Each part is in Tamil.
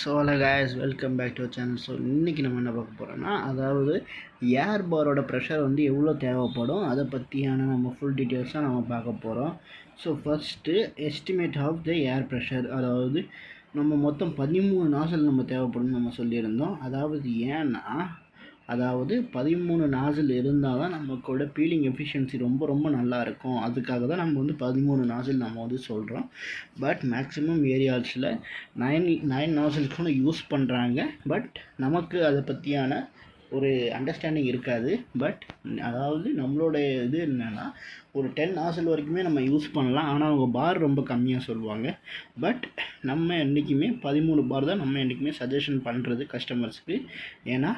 So hello guys welcome back to channel so இன்றைக்கி நம்ம என்ன பார்க்க போகிறோம்னா அதாவது ஏர் பாரோட ப்ரெஷர் வந்து எவ்வளோ தேவைப்படும் அதை பற்றியான நம்ம ஃபுல் டீட்டெயில்ஸாக நம்ம பார்க்க போகிறோம் so first estimate of the air pressure அதாவது நம்ம மொத்தம் பதிமூணு நாசல் நம்ம தேவைப்படும் நம்ம சொல்லியிருந்தோம். அதாவது ஏன்னா அதாவது பதிமூணு நாசில் இருந்தால் தான் நமக்கோட பீலிங் எஃபிஷியன்சி ரொம்ப ரொம்ப நல்லா இருக்கும் அதுக்காக தான் நம்ம வந்து பதிமூணு நாசில் நம்ம வந்து சொல்கிறோம். பட் மேக்ஸிமம் ஏரியாஸில் நைன் நைன் நாசில்ஸ்க்கும் யூஸ் பண்ணுறாங்க. பட் நமக்கு அதை பற்றியான ஒரு அண்டர்ஸ்டாண்டிங் இருக்காது. பட் அதாவது நம்மளோட இது என்னென்னா ஒரு டென் நாசில் வரைக்குமே நம்ம யூஸ் பண்ணலாம். ஆனால் அவங்க பார் ரொம்ப கம்மியாக சொல்லுவாங்க. பட் நம்ம என்றைக்குமே பதிமூணு பார் தான் நம்ம என்றைக்குமே சஜஷன் பண்ணுறது கஸ்டமர்ஸ்க்கு. ஏன்னா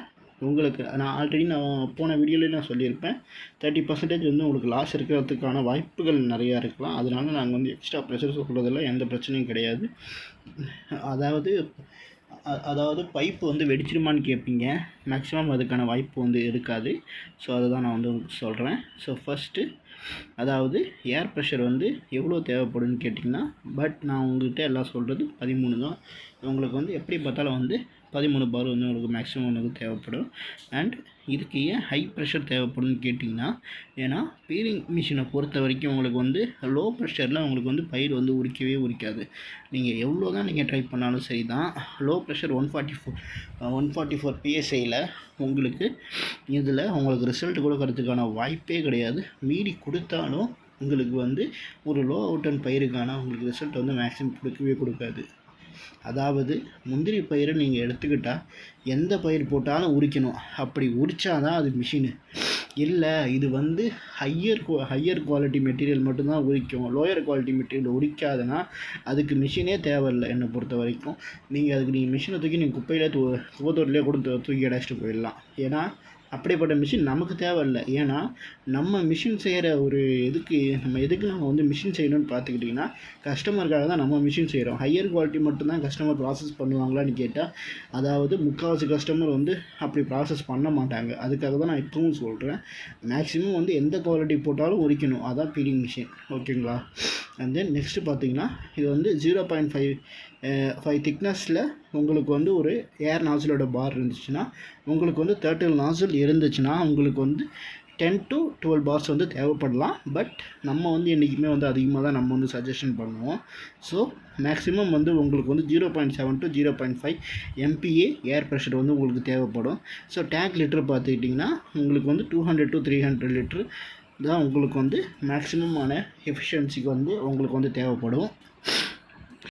உங்களுக்கு நான் ஆல்ரெடி நான் போன வீடியோலேயே நான் சொல்லியிருப்பேன். தேர்ட்டி பர்சன்டேஜ் வந்து உங்களுக்கு லாஸ் இருக்கிறதுக்கான வாய்ப்புகள் நிறையா இருக்கலாம். அதனால நாங்கள் வந்து எக்ஸ்ட்ரா ப்ரெஷர் சொல்கிறதில்ல எந்த பிரச்சனையும் கிடையாது. அதாவது அதாவது பைப்பு வந்து வெடிச்சிருமான்னு கேட்பீங்க மேக்ஸிமம் அதுக்கான வாய்ப்பு வந்து இருக்காது. ஸோ அதை தான் நான் வந்து உங்களுக்கு சொல்கிறேன் ஸோ ஃபஸ்ட்டு அதாவது ஏர் ப்ரெஷர் வந்து எவ்வளோ தேவைப்படும்னு கேட்டிங்கன்னா பட் நான் உங்கள்கிட்ட எல்லாம் சொல்கிறது பதிமூணு தான். உங்களுக்கு வந்து எப்படி பார்த்தாலும் வந்து பதிமூணு பார் வந்து உங்களுக்கு மேக்ஸிமம் உங்களுக்கு தேவைப்படும். அண்ட் இதுக்கு ஏன் ஹை ப்ரெஷர் தேவைப்படும்னு கேட்டிங்கன்னா ஏன்னா பீலிங் மிஷினை பொறுத்த வரைக்கும் உங்களுக்கு வந்து லோ ப்ரெஷரில் உங்களுக்கு வந்து பயிர் வந்து உரிக்கவே உரிக்காது. நீங்கள் எவ்வளோ தான் நீங்கள் ட்ரை பண்ணாலும் சரி தான் low pressure one forty four one forty four பிஎஸ்ஐயில் உங்களுக்கு இதில் உங்களுக்கு ரிசல்ட் கொடுக்கறதுக்கான வாய்ப்பே கிடையாது. மீறி கொடுத்தாலும் உங்களுக்கு வந்து ஒரு லோ அவுட் அண்ட் பயிருக்கான உங்களுக்கு ரிசல்ட் வந்து மேக்ஸிமம் கொடுக்கவே கொடுக்காது. அதாவது முந்திரி பயிரை நீங்கள் எடுத்துக்கிட்டால் எந்த பயிர் போட்டாலும் உரிக்கணும். அப்படி உரித்தாதான் அது மிஷினு இல்லை இது வந்து ஹையர் ஹையர் குவாலிட்டி மெட்டீரியல் மட்டும்தான் உரிக்கும். லோயர் குவாலிட்டி மெட்டீரியல் உரிக்காதுன்னா அதுக்கு மிஷினே தேவையில்லை என்னை பொறுத்த வரைக்கும். நீங்கள் அதுக்கு நீங்கள் மிஷினை தூக்கி நீங்கள் குப்பையில் தூ குப்பத்தோட்டிலே கொடுத்து தூக்கி அடைச்சிட்டு போயிடலாம். ஏன்னா அப்படிப்பட்ட மிஷின் நமக்கு தேவையில்லை. ஏன்னா நம்ம மிஷின் செய்கிற ஒரு இதுக்கு நம்ம எதுக்கு நம்ம வந்து மிஷின் செய்யணும்னு பார்த்துக்கிட்டிங்கன்னா கஸ்டமருக்காக தான் நம்ம மிஷின் செய்கிறோம் ஹையர் குவாலிட்டி மட்டும்தான் கஸ்டமர் ப்ராசஸ் பண்ணுவாங்களான்னு கேட்டால் அதாவது முக்கால்வாசி கஸ்டமர் வந்து அப்படி ப்ராசஸ் பண்ண மாட்டாங்க. அதுக்காக தான் நான் இப்பவும் சொல்கிறேன் மேக்ஸிமம் வந்து எந்த குவாலிட்டி போட்டாலும் உரிக்கணும். அதான் பீலிங் மிஷின் ஓகேங்களா அண்ட் தென் நெக்ஸ்ட்டு பார்த்தீங்கன்னா இது வந்து ஜீரோ பாயிண்ட் ஃபைவ் ஃபைவ் திக்னஸில் உங்களுக்கு வந்து ஒரு ஏர் நாசிலோட பார் இருந்துச்சுன்னா உங்களுக்கு வந்து தேர்ட்டில் நாசில் இருந்துச்சுன்னா உங்களுக்கு வந்து டென் டு டுவெல் பார்ஸ் வந்து தேவைப்படலாம். பட் நம்ம வந்து என்றைக்குமே வந்து அதிகமாக தான் நம்ம வந்து சஜஷன் பண்ணுவோம். ஸோ மேக்ஸிமம் வந்து உங்களுக்கு வந்து zero point seven to zero point five MPa air pressure வந்து உங்களுக்கு தேவைப்படும். ஸோ டேங்க் லிட்டர் பார்த்துக்கிட்டிங்கன்னா உங்களுக்கு வந்து two hundred to three hundred litre தான் உங்களுக்கு வந்து மேக்ஸிமமான எஃபிஷியன்சிக்கு வந்து உங்களுக்கு வந்து தேவைப்படும்.